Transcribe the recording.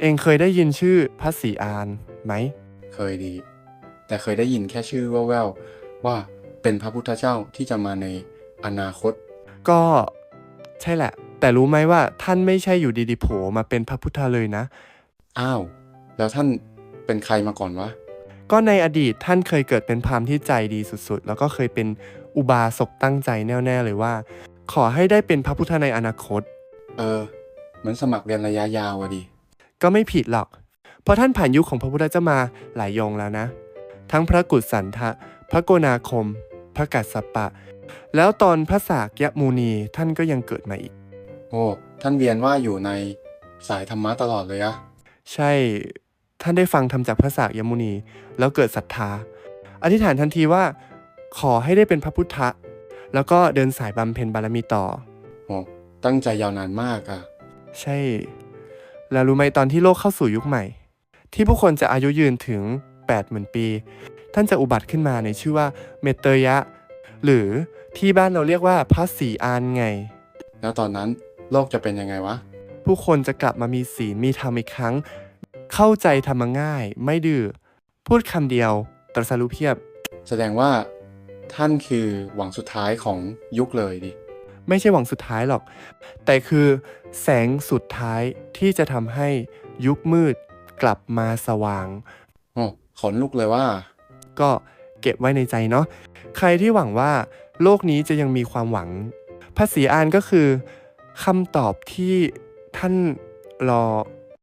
เองเคยได้ยินชื่อพระศรีอานไหม เคยดี แต่เคยได้ยินแค่ชื่อแว่วๆว่าเป็นพระพุทธเจ้าที่จะมาในอนาคต ก็ใช่แหละ แต่รู้ไหมว่าท่านไม่ใช่อยู่ดีๆโผล่มาเป็นพระพุทธเลยนะ อ้าว แล้วท่านเป็นใครมาก่อนวะ ก็ในอดีตท่านเคยเกิดเป็นพราหมณ์ที่ใจดีสุดๆ แล้วก็เคยเป็นอุบาสกตั้งใจแน่ๆเลยว่า ขอให้ได้เป็นพระพุทธในอนาคต เออ เหมือนสมัครเรียนระยะยาวอะดิ ก็ไม่ผิดหรอก เพราะท่านผ่านยุคของพระพุทธเจ้ามาหลายยงแล้วนะ ทั้งพระกุศสันทะ พระโกนาคม พระกัสสปะ แล้วตอนพระสากยมูนีท่านก็ยังเกิดมาอีก โอ้ ท่านเวียนว่าอยู่ในสายธรรมะตลอดเลยอะใช่ ท่านได้ฟังทำจากพระสากยมุนี แล้วเกิดศรัทธา อธิษฐานทันทีว่า ขอให้ได้เป็นพระพุทธะ แล้วก็เดินสายบำเพ็ญบารมีต่อ โอ้ ตั้งใจยาวนานมากอะใช่ แล้วรู้ไหมตอนที่โลกเข้าสู่ยุคใหม่ ที่ผู้คนจะอายุยืนถึง 80,000 ปี ท่านจะอุบัติขึ้นมาในชื่อว่าเมตเตยะ หรือที่บ้านเราเรียกว่าพระศรีอานไง แล้วตอนนั้นโลกจะเป็นยังไงวะ ผู้คนจะกลับมามีศีลมีธรรมอีกครั้ง เข้าใจธรรมง่าย ไม่ดื้อพูดคำเดียวตรัสรู้เพียบ แสดงว่าท่านคือหวังสุดท้ายของยุคเลยดิ ไม่ใช่หวังสุดท้ายหรอก แต่คือแสงสุดท้ายที่จะทำให้ยุคมืดกลับมาสว่างโอ้ขนลุกเลยว่า ก็เก็บไว้ในใจเนาะใครที่หวังว่าโลกนี้จะยังมีความหวัง ภาษีอานก็คือคำตอบที่ท่านรอ